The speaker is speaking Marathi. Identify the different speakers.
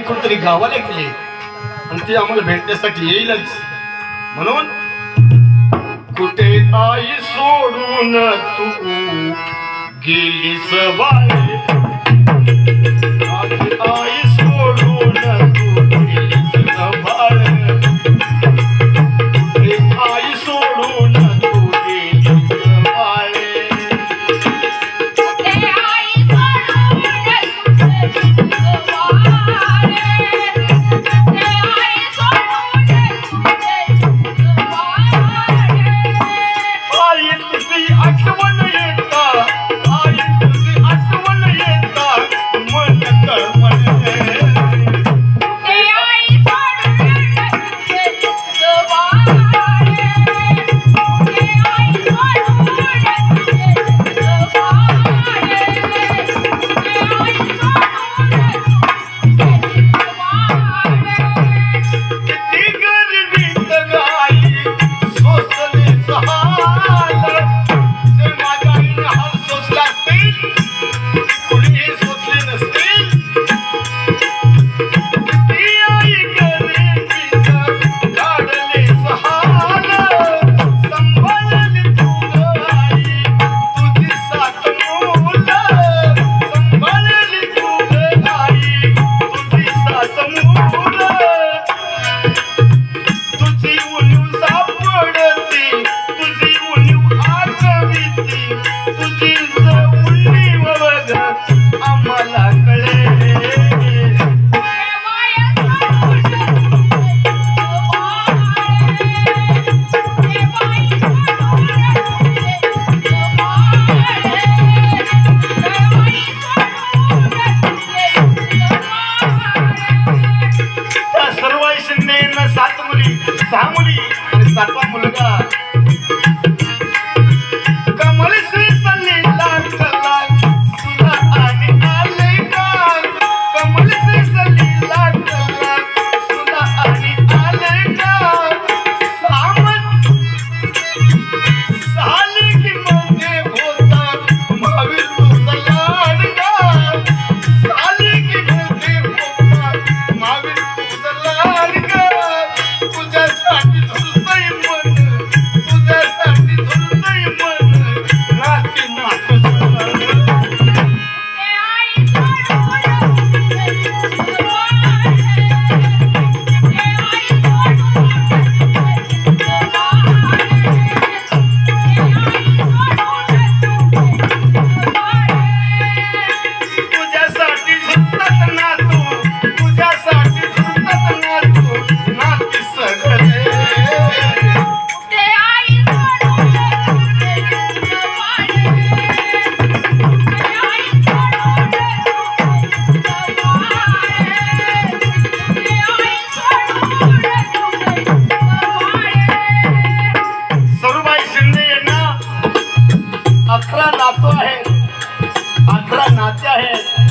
Speaker 1: कुठतरी गावाला केले आणि ती आम्हाला भेटण्यासाठी येईलच. म्हणून कुठे आई सोडून तू गेली सवाई आई సాములి సర్వములుగా अकरा नातू आहेत. अकरा नाते आहेत.